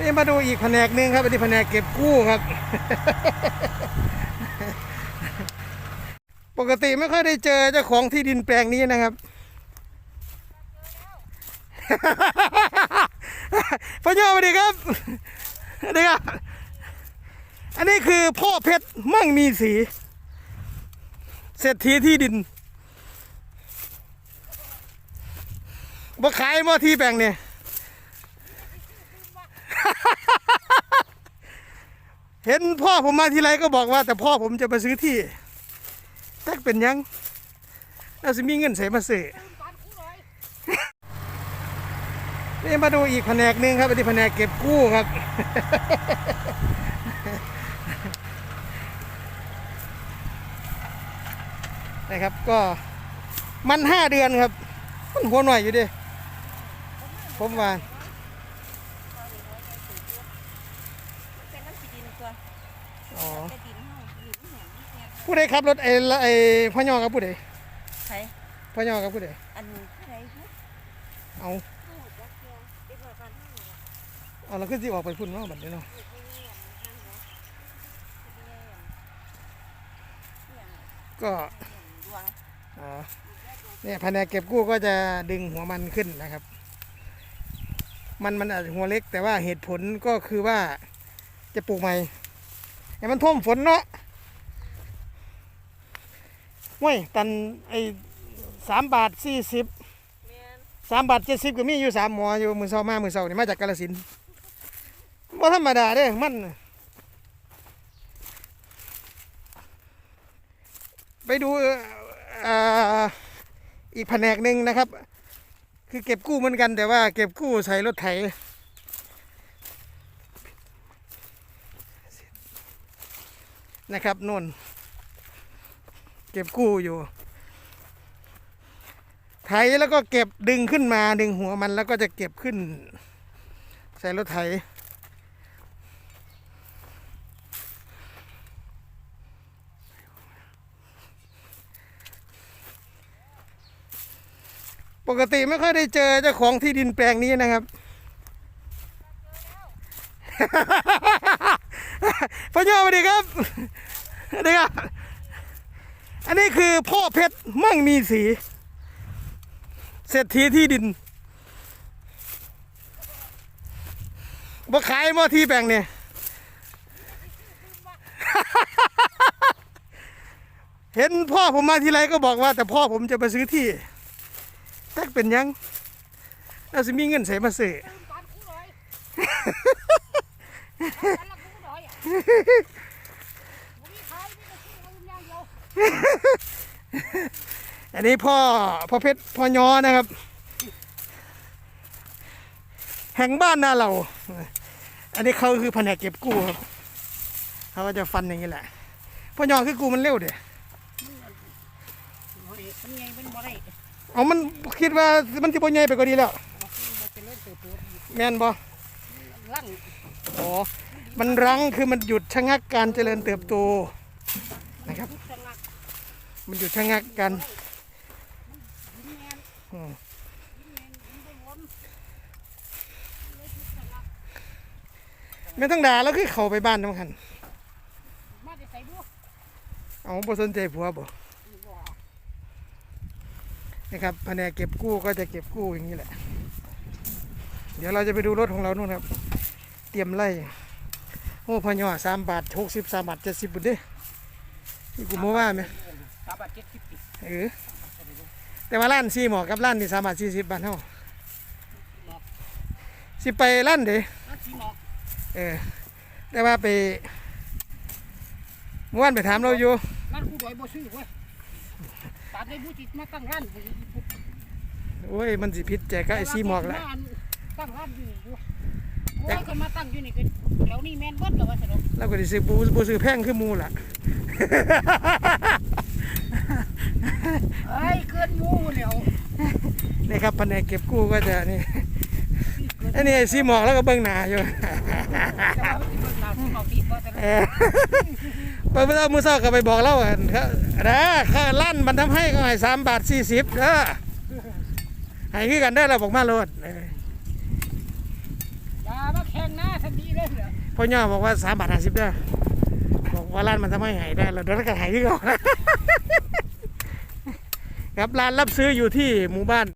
นี่มาดูอีกแผนกหนึ่งครับอันนี้แผนกเก็บกู้ครับ ปกติไม่ค่อยได้เจอเจ้าของที่ดินแปลงนี้นะครับพ่อโยสวัสดีครับสวัสดีครับ อันนี้คือพ่อเพชรมั่งมีสีเศรษฐีที่ดินบ่ขายบ่ที่แปลงเนี่ย เห็นพ่อผมมาทีไรก็บอกว่า แต่พ่อผมจะมาซื้อที่แท็กเป็นยังเราจะมีเงินใส่มาซื้อนี่มาดูอีกแผนกหนึ่งครับอันนี้แผนกเก็บกู้ครับ นะครับก็มันห้าเดือนครับ มันหัวหน่อยอยู่ดิผมว่า เป็นน้ำสีดินตัว อ๋อแต่ดินเฮาดินแห้งเนี่ยผู้ใดขับรถไอ้ละไอ้พ่อยอกับผู้ใดใช่พ่อยอกับผู้ใดอันผู้ใดผู้เอาผู้จักเที่ยวเด็กน้อยบ้านเฮานี่ล่ะเอาเราขึ้นสิออกไปพุ่นเนาะบัดนี้เนาะลูกไม่เงียบนั่นเนาะเงียบก็ดวงอ๋อเนี่ยแผนกเก็บกู้ก็จะดึงหัวมันขึ้นนะครับ มันมันอาจจะหัวเล็กแต่ว่าเหตุผลก็คือว่าจะปลูกใหม่ ให้มันท่วมฝนเนาะว้ยตันไอ้สามบาทสี่สิบสามบาทเจ็ดสิบก็มีอยู่สามหมออยู่มือเสามามือเสานี่มาจากกาลสินธุ์บ่ธรรมดาเด้มันน่ะไปดูอ่ออีกแผนกหนึ่งนะครับ คือเก็บกู้เหมือนกันแต่ว่าเก็บกู้ใส่รถไถ นะครับนู่น เก็บกู้อยู่ ไถแล้วก็เก็บดึงขึ้นมาดึงหัวมันแล้วก็จะเก็บขึ้น ใส่รถไถปกติไม่ค่อยได้เจอเจ้าของที่ดินแปลงนี้นะครับพ่อโยสวัสดีครับ สวัสดีครับอันนี้คือพ่อเพชรมั่งมีสีเศรษฐีที่ดินบ่ขายบ่ที่แปลงเนี่ยเห็นพ่อผมมาทีไรก็บอกว่า แต่พ่อผมจะมาซื้อที่แท็กเป็นหยังเราจะมีเงินใส่มาซื้อ อาอย่างเดียวอันนี้พ่อพ่อเพชรพ่อยอนะครับ แห่งบ้านนาเรา อันนี้เขาคือแผนกเก็บกู้ครับเขาก็จะฟันอย่างนี้แหละพ่อยอคือกู้มันเร็วเด้โอ้ยมันไงมันบ่ได้เอามันคิดว่ามันจะบ่ใหญ่ไปกว่านี้แล้วบ่เป็นเล่นตัวตัวแม่นบ่ลั่งอ๋อมันรั้งคือมันหยุดชะงักการเจริญเติบโต นะครับ มันหยุดชะงักกันไม่ต้องด่าแล้วคือเขาไปบ้านน้ำคันเอาบ่สนใจผัวบ่บ่นะครับแผนกเก็บกู้ก็จะเก็บกู้อย่างนี้แหละ เดี๋ยวเราจะไปดูรถของเรานู่นครับ เตรียมไล่โอ้พอหยอสามบาทหกสิบสามบาทเจ็ดสิบบุญด้ นี่กูมาว่าไหมสามบาทเจ็ดสิบปีเออแต่ว่าร้านซีหมอกับร้านนี่สามบาทสี่สิบบาทเท่าสิไปร้านเด้นั่นสีหมอกเออแต่ว่าไปเมื่อวานไปถามเราอยู่นั่นผู้ดอยบ่ซื้อเว้ยตามในผู้ติดมาตั้งร้านโอ้ยมันสิพิษแจกกับไอ้ซีหมอกแล้วตั้งร้านอยู่อยู่โอ้ยก็มาตั้งอยู่นี่ก็แล้วนี่แม่นเบิดแล้วว่าซั่นเนาะเราก็ได้ซื้อปูปูซื้อแพงขึ้นมูล่ะ เอ้ยเกินหมู่แล้วนี่ครับแผนกเก็บกู้ก็จะนี่อันนี้ไอ้ซีหมอกแล้วก็เบิ้งหน้าอยู่แต่ว่ามันสิเบิ่งหน้าผู้เอาติดว่าซั่นเออไปเมื่อมือเช้าก็ไปบอกเล่ากันครับนะค่าลั่นมันทำให้ก็ให้สามบาทสี่สิบเด้อให้คือกันได้อเราบอกมาโลดเอออย่ามาแข่งนะดีเลยเหรอพ่อย่อบอกว่าสามบาทห้าสิบเด้อบอก ว่าร้านมันทำให้หายได้เราเดี๋ยวเราก็หายที่ก่อนครับร้านรับซื้ออยู่ที่หมู่บ้าน